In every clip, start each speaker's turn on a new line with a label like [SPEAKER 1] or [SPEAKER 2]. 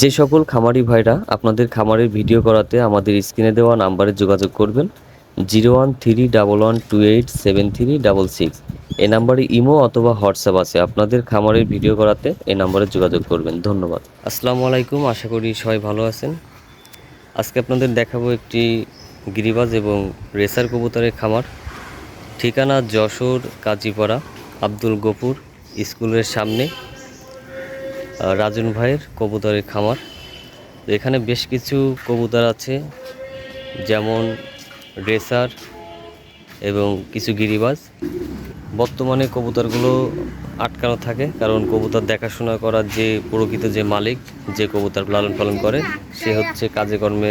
[SPEAKER 1] যে সকল খামারি ভাইরা আপনাদের খামারের ভিডিও করাতে আমাদের স্ক্রিনে দেওয়া নাম্বারে যোগাযোগ করবেন, zero one three double one two eight seven three double six. এ নাম্বারে ইমো অথবা হোয়াটসঅ্যাপ আছে, আপনাদের খামারের ভিডিও করাতে এ নাম্বারে যোগাযোগ করবেন। ধন্যবাদ। আসসালামু আলাইকুম, আশা করি সবাই ভালো আছেন। আজকে আপনাদের দেখাবো একটি গিরিবাজ এবং রেসার কবুতরের খামার। ঠিকানা যশোর, কাজীপাড়া, আব্দুল গফুর স্কুলের সামনে। রাজন ভাইয়ের কবুতরের খামার। এখানে বেশ কিছু কবুতর আছে, যেমন রেসার এবং কিছু গিরিবাজ। বর্তমানে কবুতরগুলো আটকানো থাকে, কারণ কবুতর দেখাশোনা করার যে প্রকৃত যে মালিক, যে কবুতর লালন পালন করে, সে হচ্ছে কাজে কর্মে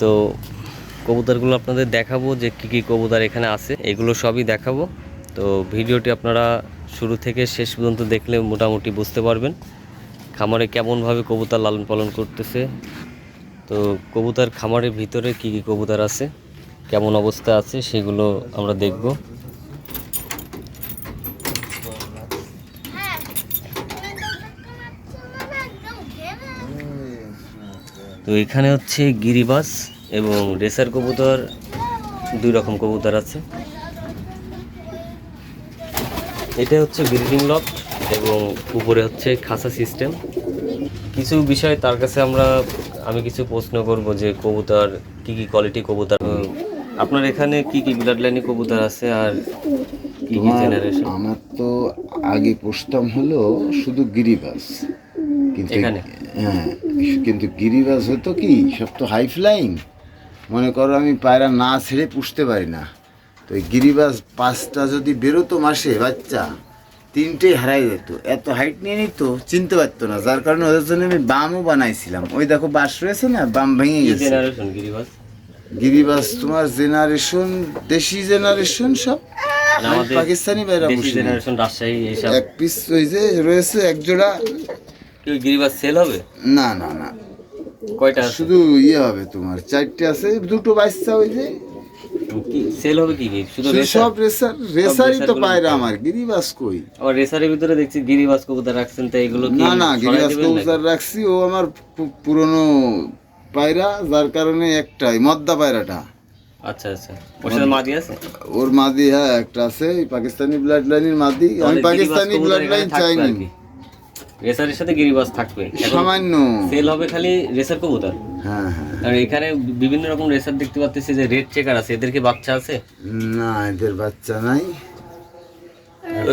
[SPEAKER 1] তো কবুতরগুলো আপনাদের দেখাবো যে কী কী কবুতর এখানে আছে। এগুলো সবই দেখাবো। তো ভিডিওটি আপনারা শুরু থেকে শেষ পর্যন্ত দেখলে মোটামুটি বুঝতে পারবেন খামারে কেমনভাবে কবুতর লালন পালন করতেছে। তো কবুতর খামারের ভিতরে কী কী কবুতর আছে, কেমন অবস্থা আছে সেগুলো আমরা দেখব।
[SPEAKER 2] তো
[SPEAKER 1] এখানে হচ্ছে গিরিবাস। এবং রেসার কবুতর দুই রকম কবুতর আছে। এটা হচ্ছে ব্রিডিং লক এবং উপরে হচ্ছে খাসা সিস্টেম। কিছু বিষয় তার কাছে আমরা আমি কিছু প্রশ্ন করব যে কবুতর কি কি কোয়ালিটি কবুতর? আপনার এখানে কি কি ব্লাড লাইনে কবুতর আছে আর কি কি জেনারেশন
[SPEAKER 3] আমার তো আগে পুষতাম হলো শুধু গিরিবাস কিন্তু
[SPEAKER 1] এখানে?
[SPEAKER 3] হ্যাঁ কিন্তু গিরিবাস হতো কি সব তো হাই ফ্লাইং মনে করো আমি পায়রা না ছেড়ে পুষতে পারি না। তো এই গিরিবাস পাঁচটা যদি বেরোতো মাসে বাচ্চা তিনটেই হারাই যেত। এত হাইট নিয়ে নিত চিনতে পারতো না। যার কারণে ওদের জন্য আমি বামও বানাইছিলাম। ওই দেখো বাস রয়েছে না বাম ভেঙে গেছে।
[SPEAKER 1] গিরিবাস?
[SPEAKER 3] তোমার জেনারেশন দেশি জেনারেশন সব? পাকিস্তানি বাইরা এক পিস ওই যে রয়েছে এক জোড়া।
[SPEAKER 1] গিরিবাস সেল হবে?
[SPEAKER 3] না না না।
[SPEAKER 1] কয়টা
[SPEAKER 3] শুধু ইয়ে হবে তোমার চারটে আছে দুটো বাচ্চা ওই যে।
[SPEAKER 1] সেল হবে কি কি? শুধু
[SPEAKER 3] সব রেসার রেসারই তো পায়রা আমার গিরিবাস কই?
[SPEAKER 1] আবার রেসারের ভিতরে দেখছি গিরিবাস কবুতর রাখছেন তো এগুলো কি
[SPEAKER 3] না না গিরিবাস? কবুতর রাখছি ও আমার পুরনো পায়রা যার কারণে একটাই মদ্দা পায়রাটা।
[SPEAKER 1] আচ্ছা আচ্ছা। ওর সাথে মাদি আছে?
[SPEAKER 3] ওর মাদি হ্যাঁ একটা আছে পাকিস্তানি ব্লাড লাইনের মাদি আমি পাকিস্তানি ব্লাড লাইন
[SPEAKER 1] আর
[SPEAKER 3] চাইনি।
[SPEAKER 1] রেসারের সাথে গিরিবাস থাকবে।
[SPEAKER 3] সামান্য।
[SPEAKER 1] সেল হবে খালি রেসার কবুতর।
[SPEAKER 3] হ্যাঁ হ্যাঁ।
[SPEAKER 1] আর এখানে বিভিন্ন রকম রেসার দেখতে পাচ্ছি যে রেড চেকার আছে। এদের কি বাচ্চা আছে?
[SPEAKER 3] না এদের বাচ্চা নাই।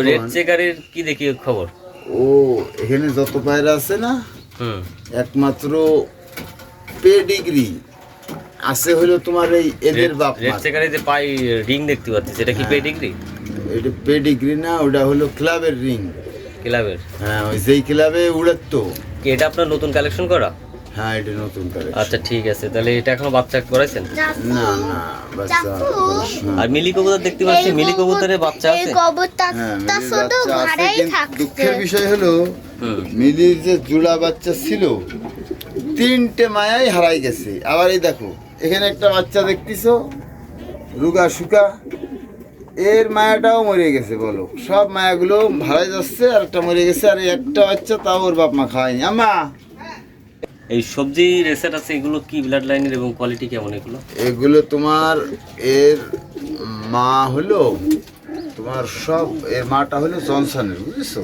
[SPEAKER 1] রেড চেকারের কি দেখি খবর?
[SPEAKER 3] ও এখানে যত পায়রা আছে না
[SPEAKER 1] হুম।
[SPEAKER 3] একমাত্র পেডিগ্রি। আছে হলো তোমার এই এদের বাপ
[SPEAKER 1] রেড চেকারে যে পাই রিং দেখতে পাচ্ছি সেটা কি পেডিগ্রি?
[SPEAKER 3] এটা পেডিগ্রি না ওটা হলো ক্লাবের রিং।
[SPEAKER 1] ক্লাবের?
[SPEAKER 3] হ্যাঁ ওই যেই ক্লাবে উড়াতো।
[SPEAKER 1] কি এটা আপনার নতুন কালেকশন করা?
[SPEAKER 3] হ্যাঁ এটা নতুন করে
[SPEAKER 1] আচ্ছা ঠিক আছে তাহলে এটা এখনও বাচ্চা করাইছেন
[SPEAKER 3] না না বাচ্চা
[SPEAKER 1] আর মিলি কবুতর দেখতে পাচ্ছি মিলি কবুতরের বাচ্চা আছে।
[SPEAKER 3] হ্যাঁ
[SPEAKER 2] কবুতরটা শুধু ঘরেই থাকছে।
[SPEAKER 3] দুঃখের বিষয় হলো মিলির যে জোড়া বাচ্চা ছিল তিনটে মায়াই হারাই গেছে। আবার এই দেখো এখানে একটা বাচ্চা দেখতেছো রুগা শুকা। এর মায়াটাও মরে গেছে বলো। সব মায়াগুলো হারাই যাচ্ছে আর একটা মরে গেছে আর একটা বাচ্চা তাও ওর বাপ মা খায়নি। আমা
[SPEAKER 1] এই সবজি রেসেট আছে এগুলো কি ব্লাড লাইনের এবং কোয়ালিটি কেমন এগুলো?
[SPEAKER 3] এগুলো তোমার এর মা হলো তোমার সব এর মাটা হলো জনসনের বুঝেছ?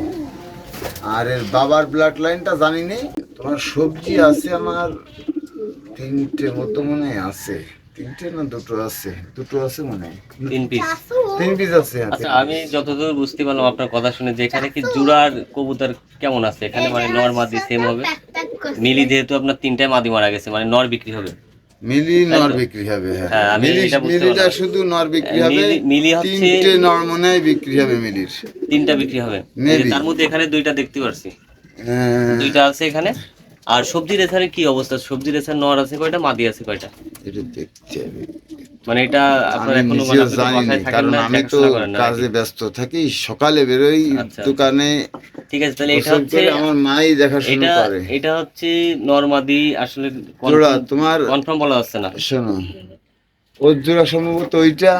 [SPEAKER 3] আর এর বাবার ব্লাড লাইনটা জানি নেই তোমার সবজি আছে আমার তিনটে মতো মনে আছে। তিনটে না দুটো আছে? দুটো আছে মনে হয়।
[SPEAKER 1] তিন পিস
[SPEAKER 3] তিন পিস আছে হ্যাঁ,
[SPEAKER 1] আচ্ছা আমি যতদূর বুঝতে পারলাম আপনার কথা শুনে যে এখানে কি জুড়ার কবুতর কেমন আছে? এখানে মানে নর মাদি সেম হবে? মিলি যেহেতু আপনার তিনটায় মাদি মারা গেছে মানে নর বিক্রি হবে।
[SPEAKER 3] মিলি নর বিক্রি হবে হ্যাঁ।
[SPEAKER 1] হ্যাঁ,
[SPEAKER 3] মিলি মিলিটা শুধু নর বিক্রি
[SPEAKER 1] হ্যাঁ,
[SPEAKER 3] হবে
[SPEAKER 1] মিলি- হচ্ছে-
[SPEAKER 3] তিনটে নর মনে বিক্রি হবে মিলির।
[SPEAKER 1] তিনটা বিক্রি হবে। তার মধ্যে এখানে দুইটা দেখতে পারছি।
[SPEAKER 3] হ্যাঁ,
[SPEAKER 1] দুইটা আছে এখানে। আর সবজি রেসারের কি অবস্থা? সবজি রেসার নর আছে কয়টা? মাদি আছে কয়টা?
[SPEAKER 3] এটা দেখতে হবে।
[SPEAKER 1] মানে এটা আপনার এখনও মানে
[SPEAKER 3] জানি কারণ আমি তো কাজে ব্যস্ত থাকি সকালে বেরোই
[SPEAKER 1] আচ্ছা।
[SPEAKER 3] দোকানে
[SPEAKER 1] ঠিক আছে তাহলে এটা হচ্ছে
[SPEAKER 3] আমার মাই দেখাশোনা করে।
[SPEAKER 1] এটা হচ্ছে নরমাদি আসলে
[SPEAKER 3] জোড়া তোমার
[SPEAKER 1] কনফার্ম বলা না।
[SPEAKER 3] শোনো ওর জোড়া সম্ভবত ওইটা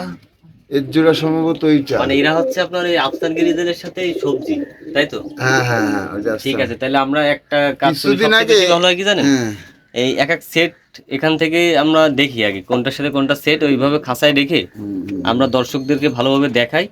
[SPEAKER 3] এর জোড়া সম্ভবত ওইটা।
[SPEAKER 1] মানে এরা হচ্ছে আপনার এই আফসান গিরিদের সাথে সবজি তাই তো?
[SPEAKER 3] হ্যাঁ হ্যাঁ হ্যাঁ
[SPEAKER 1] ঠিক আছে তাহলে আমরা একটা কাজ করি
[SPEAKER 3] কিছুদিন আগে-
[SPEAKER 1] হয় কি জানেন?
[SPEAKER 3] হ্যাঁ।
[SPEAKER 1] এই এক এক সেট এখান থেকে আমরা দেখি আগে কোনটার সাথে কোনটা সেট ওইভাবে খাসায় রেখে। আমরা দর্শকদেরকে ভালোভাবে দেখাই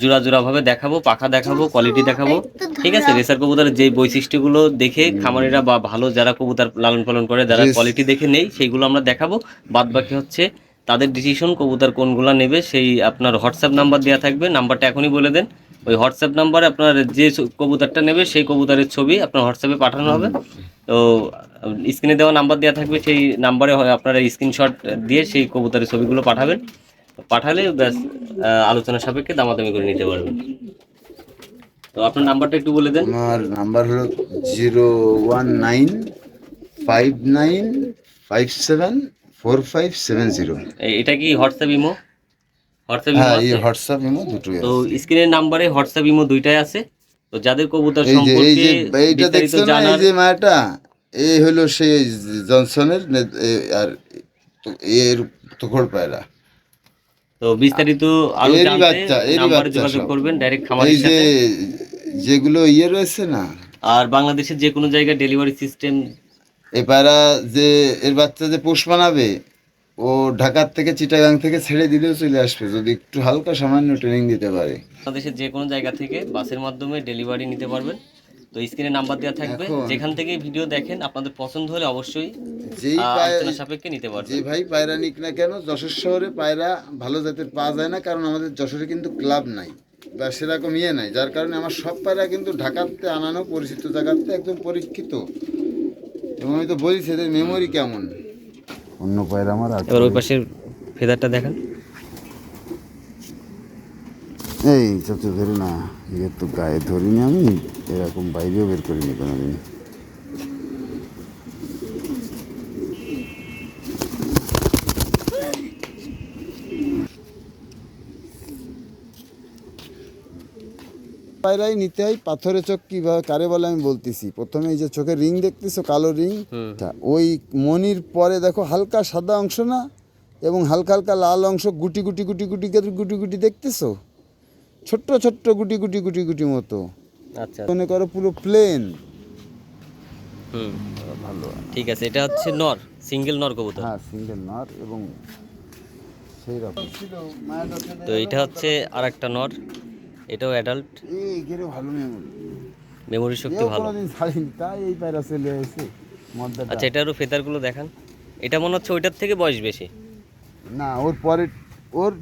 [SPEAKER 1] জোড়া জোড়া ভাবে দেখাবো পাখা দেখাবো কোয়ালিটি দেখাবো। ঠিক আছে রেসার কবুতরের যে বৈশিষ্ট্যগুলো দেখে খামারিরা বা ভালো যারা কবুতর লালন পালন করে যারা কোয়ালিটি দেখে নেই সেইগুলো আমরা দেখাবো। বাদ বাকি হচ্ছে তাদের ডিসিশন কবুতর কোনগুলো নেবে সেই আপনার হোয়াটসঅ্যাপ নাম্বার দেওয়া থাকবে নাম্বারটা এখনই বলে দেন। ওই হোয়াটসঅ্যাপ নাম্বারে আপনার যে কবুতরটা নেবে সেই কবুতরের ছবি আপনার হোয়াটসঅ্যাপে পাঠানো হবে। তো স্ক্রিনে দেওয়া নাম্বার দেওয়া থাকবে সেই নাম্বারে হয় আপনারা স্ক্রিনশট দিয়ে সেই কবুতরের ছবিগুলো পাঠাবেন। পাঠালে ব্যাস আলোচনা সাপেক্ষে দামাদামি করে নিতে পারবেন। তো আপনার নাম্বারটা একটু বলে দেন।
[SPEAKER 3] আমার নাম্বার হলো zero one nine five nine five seven four five seven zero.
[SPEAKER 1] এটা কি হোয়াটসঅ্যাপ ইমো? হোয়াটসঅ্যাপ ইমো
[SPEAKER 3] হ্যাঁ এই
[SPEAKER 1] আছে?
[SPEAKER 3] হোয়াটসঅ্যাপ ইমো দুটোই
[SPEAKER 1] তো
[SPEAKER 3] আছে।
[SPEAKER 1] স্ক্রিনের নাম্বারে হোয়াটসঅ্যাপ ইমো দুইটাই আছে। তো যাদের কবুতর
[SPEAKER 3] এই যে এই
[SPEAKER 1] সম্পর্কে
[SPEAKER 3] যে এইটা
[SPEAKER 1] বিস্তারিত
[SPEAKER 3] দেখছ না এই
[SPEAKER 1] জানার
[SPEAKER 3] যে মায়াটা? এই হলো সেই জনসনের নে- এ- আর তো- এর পায়রা।
[SPEAKER 1] তো বিস্তারিত আরও
[SPEAKER 3] এরই
[SPEAKER 1] জানতে
[SPEAKER 3] এরই
[SPEAKER 1] নাম্বারে
[SPEAKER 3] বাচ্চা
[SPEAKER 1] যোগাযোগ
[SPEAKER 3] সব।
[SPEAKER 1] করবেন ডাইরেক্ট
[SPEAKER 3] এই
[SPEAKER 1] খামারের
[SPEAKER 3] যে
[SPEAKER 1] সাথে।
[SPEAKER 3] যেগুলো ইয়ে রয়েছে না?
[SPEAKER 1] আর বাংলাদেশের যে কোনো জায়গায় ডেলিভারি সিস্টেম
[SPEAKER 3] এ পায়রা যে এর বাচ্চা যে পোষ বানাবে ও ঢাকার থেকে চিটাগাং থেকে ছেড়ে দিলেও চলে আসবে যদি একটু হালকা সামান্য ট্রেনিং দিতে পারে।
[SPEAKER 1] বাংলাদেশের যে কোনো জায়গা থেকে বাসের মাধ্যমে ডেলিভারি নিতে পারবেন। তো স্ক্রিনে নাম্বার দেওয়া থাকবে। যেখান থেকে ভিডিও দেখেন আপনাদের পছন্দ হলে অবশ্যই
[SPEAKER 3] যেই
[SPEAKER 1] আহ,
[SPEAKER 3] পায়
[SPEAKER 1] সাপেক্ষে নিতে পারবেন।
[SPEAKER 3] যে ভাই পায়রা নিক না কেন যশোর শহরে পায়রা ভালো জাতের পাওয়া যায় না কারণ আমাদের যশোরে কিন্তু ক্লাব নাই বা সেরকম ইয়ে নাই যার কারণে আমার সব পায়রা কিন্তু ঢাকাতে আনানো পরিচিত জায়গাতে একদম পরীক্ষিত। এবং আমি তো বলি সেদের মেমোরি কেমন? অন্য পায়ের আমার আছে
[SPEAKER 1] এবার ওই পাশের ফেদারটা দেখান।
[SPEAKER 3] এই চাচু ধরে না এর তো গায়ে ধরিনি আমি এরকম বাইরেও বের করিনি কোনোদিন পায়রাই নিতে হয় পাথরের চোখ কীভাবে কারে বলে আমি বলতেছি। প্রথমে এই যে চোখের রিং দেখতেছো কালো রিং। ওই মনির পরে দেখো হালকা সাদা অংশ না? এবং হালকা হালকা লাল অংশ গুটি গুটি গুটি গুটি গুটি গুটি দেখতেছো? ছোট্ট ছোট্ট গুটি গুটি গুটি গুটি মতো।
[SPEAKER 1] আচ্ছা।
[SPEAKER 3] মনে করো পুরো প্লেন
[SPEAKER 1] হুম। ভালো। ঠিক আছে এটা হচ্ছে নর সিঙ্গেল নর কবুতর।
[SPEAKER 3] হ্যাঁ সিঙ্গেল নর এবং সেই রকম
[SPEAKER 1] তো এটা হচ্ছে আর একটা নর। এটাও অ্যাডাল্ট
[SPEAKER 3] এই গেরে ভালো মেমোরি
[SPEAKER 1] মেমোরি শক্তি ভালো।
[SPEAKER 3] কোনোদিন ছাড়িনি তাই এই পায়রা চলে এসে
[SPEAKER 1] আচ্ছা এটারও ফেদারগুলো দেখান। এটা মনে হচ্ছে ওইটার থেকে বয়স বেশি।
[SPEAKER 3] না ওর পরের ওর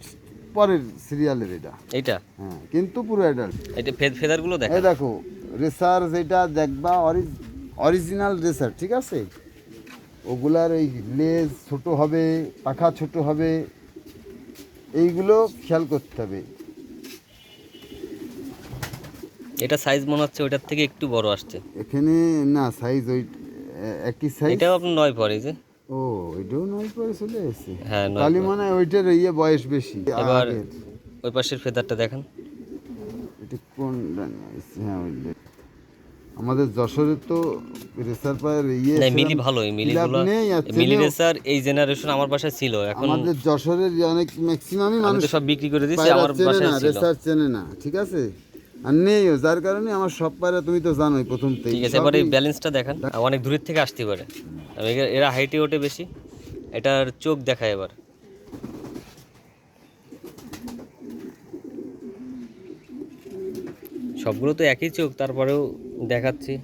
[SPEAKER 3] পরের সিরিয়ালের এটা।
[SPEAKER 1] এইটা?
[SPEAKER 3] হ্যাঁ কিন্তু পুরো অ্যাডাল্ট
[SPEAKER 1] এটা ফেদারগুলো দেখান
[SPEAKER 3] এই দেখো রেসার যেটা দেখবা অরিজিনাল রেসার ঠিক আছে? ওগুলার ওই লেজ ছোট হবে পাখা ছোট হবে এইগুলো খেয়াল করতে হবে।
[SPEAKER 1] এটা সাইজ মনে হচ্ছে ওইটার থেকে একটু বড় আসছে।
[SPEAKER 3] এখানে না সাইজ ওই একই সাইজ
[SPEAKER 1] এটাও আপনার নয় পরে যে।
[SPEAKER 3] ও ওইটাও নয় পরে চলে এসেছে।
[SPEAKER 1] হ্যাঁ
[SPEAKER 3] তাহলে। মনে ওইটার ইয়ে বয়স বেশি
[SPEAKER 1] এবার ওই পাশের ফেদারটা দেখান।
[SPEAKER 3] এটা কোন? হ্যাঁ ওইটা। আমাদের যশোরের তো রেসার পায়ের ইয়ে
[SPEAKER 1] না মিলি
[SPEAKER 3] সেরকম
[SPEAKER 1] ভালো এই মিলিগুলো মিলি রেসার এই জেনারেশন আমার বাসায় ছিল এখন
[SPEAKER 3] আমাদের যশোরের অনেক ম্যাক্সিমামই মানুষ
[SPEAKER 1] সব বিক্রি করে দিয়েছি আমার বাসায় ছিল।
[SPEAKER 3] রেসার চেনে না ঠিক আছে? আর নেইও যার কারণে আমার সব পায়রা তুমি তো জানোই প্রথম থেকে।
[SPEAKER 1] ঠিক আছে এবার ব্যালেন্সটা দেখান। অনেক দূরের থেকে আসতে পারে। এরা- এরা হাইটে ওঠে বেশি। এটার চোখ দেখায় এবার। সবগুলো তো একই চোখ তারপরেও দেখাচ্ছি।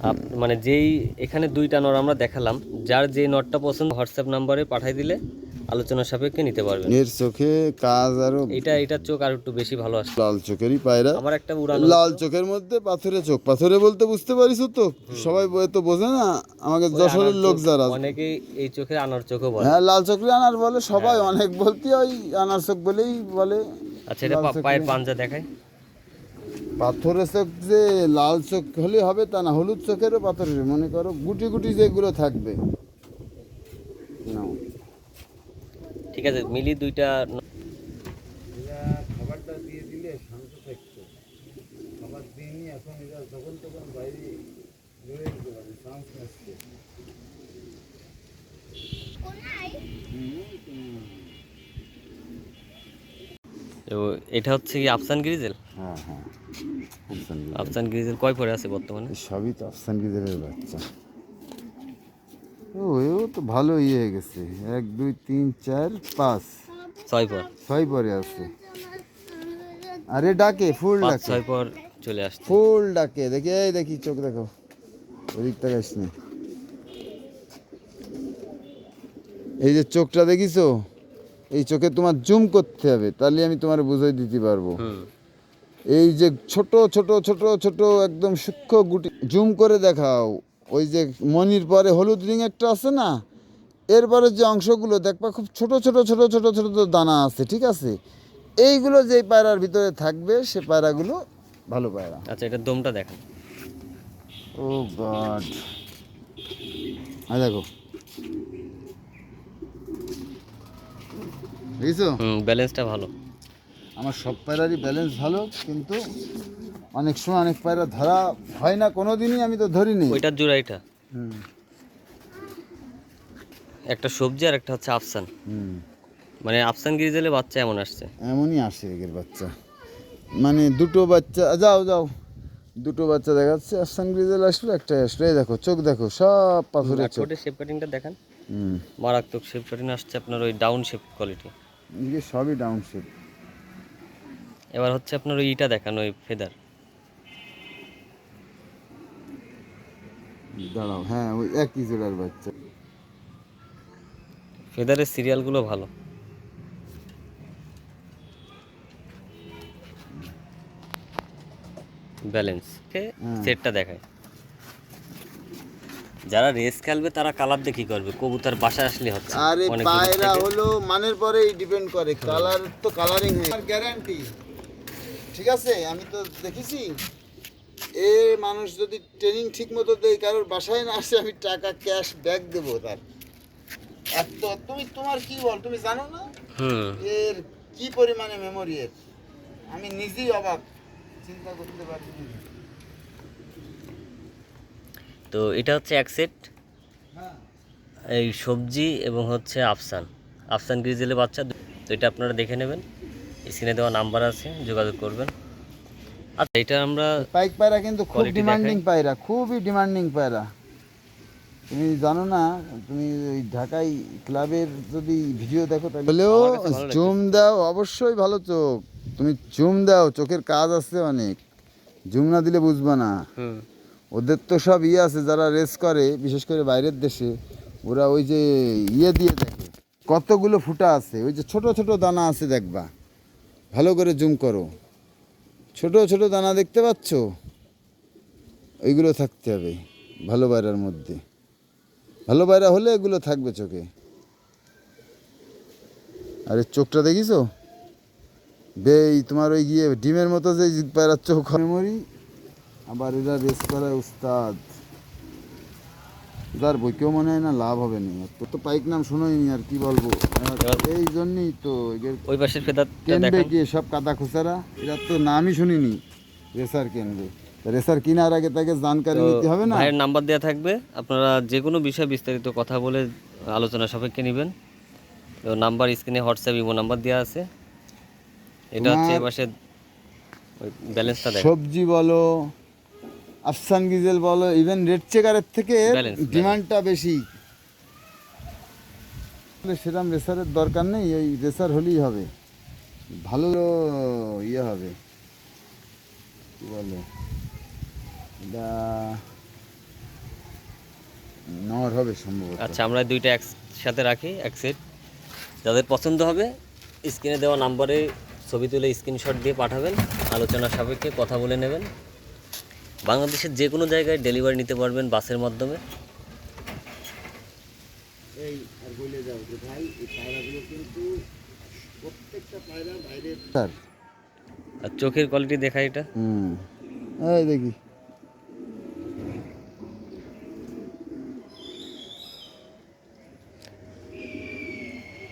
[SPEAKER 1] আপ মানে যেই এখানে দুইটা নর আমরা দেখালাম যার যে নটটা পছন্দ হোয়াটসঅ্যাপ নাম্বারে পাঠাই দিলে আলোচনা সাপেক্ষে নিতে পারবেন।
[SPEAKER 3] এর চোখে কাজ আরও
[SPEAKER 1] এটা এটার চোখ আর একটু বেশি ভালো আসে।
[SPEAKER 3] লাল চোখেরই পায়রা।
[SPEAKER 1] আমার একটা উড়ানো
[SPEAKER 3] লাল চোখের মধ্যে পাথরে চোখ। পাথরে বলতে বুঝতে পারিস তো। সবাই বলে তো বোঝে না। আমাকে যশোরের লোক যারা
[SPEAKER 1] অনেকেই এই চোখে আনার চোখও বলে।
[SPEAKER 3] হ্যাঁ লাল চোখে আনার বলে। সবাই অনেক বলতে ওই আনার চোখ বলেই বলে।
[SPEAKER 1] আচ্ছা এটা পায়ের পাঞ্জা দেখায়
[SPEAKER 3] পাথরের চোখ যে লাল চোখ হলে হবে তা না হলুদ চোখেরও পাথরের। মনে করো গুটি গুটি যেগুলো থাকবে। নাও।
[SPEAKER 1] ঠিক আছে মিলি দুইটা
[SPEAKER 3] খাবারটা দিয়ে দিলে শান্ত থাকতো। খাবার দিইনি এখন এরা যখন তখন বাইরে বেরোয় যেতে পারে চান্স আসছে
[SPEAKER 1] তো এটা হচ্ছে কি আফসান গ্রিজেল
[SPEAKER 3] হ্যাঁ হ্যাঁ আফসান।
[SPEAKER 1] গ্রিজেল কয় পরে আছে বর্তমানে?
[SPEAKER 3] সবই তো আফসান গিজেলের বাচ্চা। ও তো ভালো ইয়ে হয়ে গেছে। এক দুই তিন চার পাঁচ।
[SPEAKER 1] ছয় পর
[SPEAKER 3] ছয় পরে আছে। আরে ডাকে ফুল ডাকে।
[SPEAKER 1] ছয় পর চলে আসছে।
[SPEAKER 3] ফুল ডাকে। দেখি এই দেখি চোখ দেখো। ওদিক এই যে চোখটা দেখিছো? এই চোখে তোমার জুম করতে হবে তাহলে আমি তোমার বুঝাই দিতে পারব। এই যে ছোট ছোট ছোট ছোট একদম সূক্ষ্ম গুটি জুম করে দেখাও। ওই যে মনির পরে হলুদ রিং একটা আছে না এরপরে যে অংশগুলো দেখবা খুব ছোট ছোট ছোট ছোট ছোট দানা আছে ঠিক আছে? এইগুলো যেই পায়রার ভিতরে থাকবে সে পায়রাগুলো ভালো পায়রা।
[SPEAKER 1] আচ্ছা এটার দমটা দেখেন।
[SPEAKER 3] Oh God. আয় দেখো। বুঝছ?
[SPEAKER 1] হুম ব্যালেন্সটা ভালো।
[SPEAKER 3] আমার সব পায়রারই ব্যালেন্স ভালো কিন্তু অনেক সময় অনেক পায়রা ধরা হয় না কোনো দিনই আমি তো ধরিনি।
[SPEAKER 1] ওইটার জোড়া এটা?
[SPEAKER 3] হুম।
[SPEAKER 1] একটা সবজি আর একটা হচ্ছে আফসান।
[SPEAKER 3] হুম।
[SPEAKER 1] মানে আফসান গ্রিজেলে বাচ্চা এমন আসছে।
[SPEAKER 3] এমনই আসে এগের বাচ্চা। মানে দুটো বাচ্চা যাও যাও। দুটো বাচ্চা দেখাচ্ছে আফসান গ্রিজেল আসলো একটা আসলো। এই দেখো চোখ দেখো সব পাথরের চোখ।
[SPEAKER 1] শেপ কাটিংটা দেখেন।
[SPEAKER 3] হুম।
[SPEAKER 1] মারাত্মক শেপ কাটিং আসছে আপনার ওই ডাউন শেপ কোয়ালিটি
[SPEAKER 3] সবই ডাউন শেপ
[SPEAKER 1] এবার হচ্ছে আপনার ওই ইটা দেখান ওই ফেদার
[SPEAKER 3] দাঁড়াও হ্যাঁ ওই একই জোড়ার বাচ্চা।
[SPEAKER 1] ফেদারের সিরিয়ালগুলো ভালো। ব্যালেন্স সেটটা দেখায় যারা রেস খেলবে তারা কালার দেখি করবে? কবুতর বাসায় আসলে হচ্ছে
[SPEAKER 3] আরে পায়রা হলো মানের পরেই ডিপেন্ড করে। কালার তো কালারিং হয়ে। গ্যারান্টি ঠিক আছে? আমি তো দেখেছি। এ মানুষ যদি ট্রেনিং ঠিক মতো দেয় কারোর বাসায় না আসে আমি টাকা ক্যাশ ব্যাক দেবো তার। এত তুমি তোমার কি বল? তুমি জানো না? এর কি পরিমাণে মেমোরি এর? আমি নিজেই অবাক। চিন্তা করতে পারি
[SPEAKER 1] তো এটা হচ্ছে এক সেট
[SPEAKER 3] হ্যাঁ।
[SPEAKER 1] এই সবজি এবং হচ্ছে আফসান। আফসান গ্রিজেলের বাচ্চা। তো এটা আপনারা দেখে নেবেন। স্ক্রিনে দেওয়া নাম্বার আছে যোগাযোগ করবেন। আচ্ছা এটা আমরা
[SPEAKER 3] পাইক পায়রা কিন্তু খুব ডিমান্ডিং পায়রা খুবই ডিমান্ডিং পায়রা। তুমি জানো না তুমি ওই ঢাকায় ক্লাবের যদি ভিডিও দেখো তাহলে হলেও। জুম দাও অবশ্যই ভালো চোখ। তুমি জুম দাও চোখের কাজ আছে অনেক। জুম না দিলে বুঝবা না। ওদের তো সব ইয়ে আছে যারা রেস করে বিশেষ করে বাইরের দেশে ওরা ওই যে ইয়ে দিয়ে দেখে। কতগুলো ফুটা আছে ওই যে ছোট ছোট দানা আছে দেখবা। ভালো করে জুম করো। ছোট ছোট দানা দেখতে পাচ্ছ? ওইগুলো থাকতে হবে, ভালো বাইরার মধ্যে। ভালো বাইরা হলে এগুলো থাকবে চোখে। আরে চোখটা দেখিছো বেই, তোমার ওই গিয়ে ডিমের মতো যে পায়রার চোখ। মেমোরি, আবার এরা রেস উস্তাদ। যার বই কেউ মনে হয় না লাভ হবে না। তো তো পাইক নাম শোনোইনি আর কি বলব? এই জন্যই তো
[SPEAKER 1] ওই পাশের
[SPEAKER 3] কেনবে কি সব কাদা খুচারা এরা তো নামই শুনিনি রেসার কেনবে রেসার কেনার আগে তাকে জানকারি নিতে হবে না?
[SPEAKER 1] ভাইয়ের নাম্বার দেওয়া থাকবে। আপনারা যে কোনো বিষয়ে বিস্তারিত কথা বলে আলোচনা সাপেক্ষে নেবেন। তো নাম্বার স্ক্রিনে হোয়াটসঅ্যাপ ইমো নাম্বার দেওয়া আছে। এটা হচ্ছে এপাশে ওই ব্যালেন্সটা দেখ।
[SPEAKER 3] সবজি বলো আফসান গিজেল বলো ইভেন রেড চেকারের থেকে ডিমান্ডটা বেশি। সেরকম রেসারের দরকার নেই ওই রেসার হলেই হবে। ভালো ইয়ে হবে। কি বলে? এটা নর হবে সম্ভবত।
[SPEAKER 1] আচ্ছা আমরা দুইটা একসাথে রাখি এক সেট যাদের পছন্দ হবে স্ক্রিনে দেওয়া নাম্বারে ছবি তুলে স্ক্রিনশট দিয়ে পাঠাবেন। আলোচনা সাপেক্ষে কথা বলে নেবেন। বাংলাদেশের যে কোনো জায়গায় ডেলিভারি নিতে পারবেন বাসের মাধ্যমে।
[SPEAKER 3] আর বলে যাও যে ভাই এই পায়রাগুলো কিন্তু প্রত্যেকটা পায়রা বাইরের স্যার।
[SPEAKER 1] আর চোখের কোয়ালিটি দেখা এটা।
[SPEAKER 3] হুম। এই দেখি।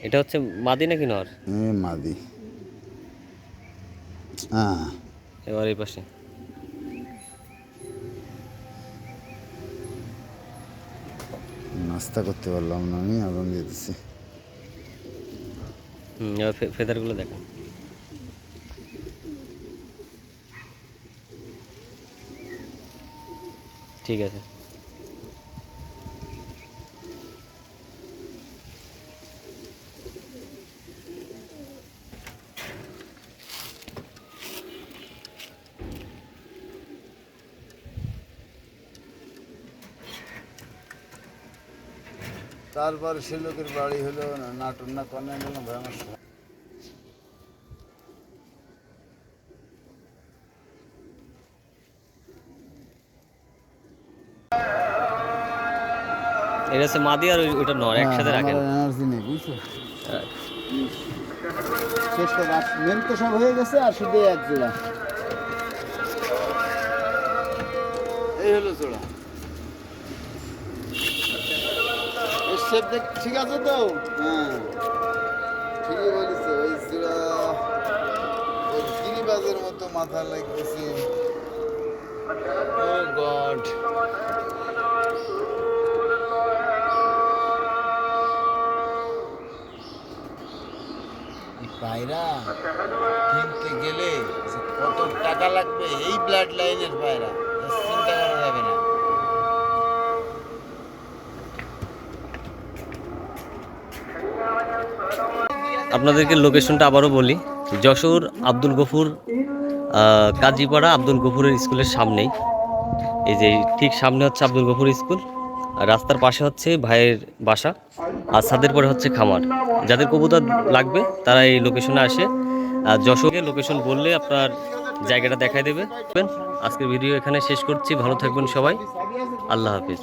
[SPEAKER 1] এটা হচ্ছে মাদি নাকি নর?
[SPEAKER 3] মাদি। হ্যাঁ
[SPEAKER 1] এবার এই পাশে।
[SPEAKER 3] নাস্তা করতে পারলাম না আমি আগুন দিয়ে দিচ্ছি
[SPEAKER 1] ফেদারগুলো দেখেন ঠিক আছে।
[SPEAKER 3] তারপর সে লোকের বাড়ি হলো নাটক না কন্যা নিলাম ভাই আমার
[SPEAKER 1] এটা হচ্ছে মাদি আর ওই- ওইটা নর একসাথে
[SPEAKER 3] হ্যাঁ,
[SPEAKER 1] রাখেন।
[SPEAKER 3] এনার্জি নেই বুঝছ? শেষ করে মেন তো সব হয়ে গেছে আর শুধু এক জোড়া। এই হলো জোড়া। শেপ দেখ ঠিক আছে তো? হ্যাঁ। ঠিকই বলিস ওই জোড়া ওই গিরিবাজের মতো মাথা লাগতেছে। Oh God. পায়রা কিনতে গেলে কত টাকা লাগবে এই ব্লাড লাইনের পায়রা।
[SPEAKER 1] আপনাদেরকে লোকেশনটা আবারও বলি। যশোর আব্দুল গফুর কাজীপাড়া আব্দুল গফুরের স্কুলের সামনেই। এই যে ঠিক সামনে হচ্ছে আব্দুল গফুর স্কুল, আর রাস্তার পাশে হচ্ছে ভাইয়ের বাসা, আর ছাদের পরে হচ্ছে খামার। যাদের কবুতর লাগবে, তারা এই লোকেশনে আসে। আর যশোরে লোকেশন বললে আপনার জায়গাটা দেখাই দেবে। আজকের ভিডিও এখানে শেষ করছি। ভালো থাকবেন সবাই। আল্লাহ হাফিজ।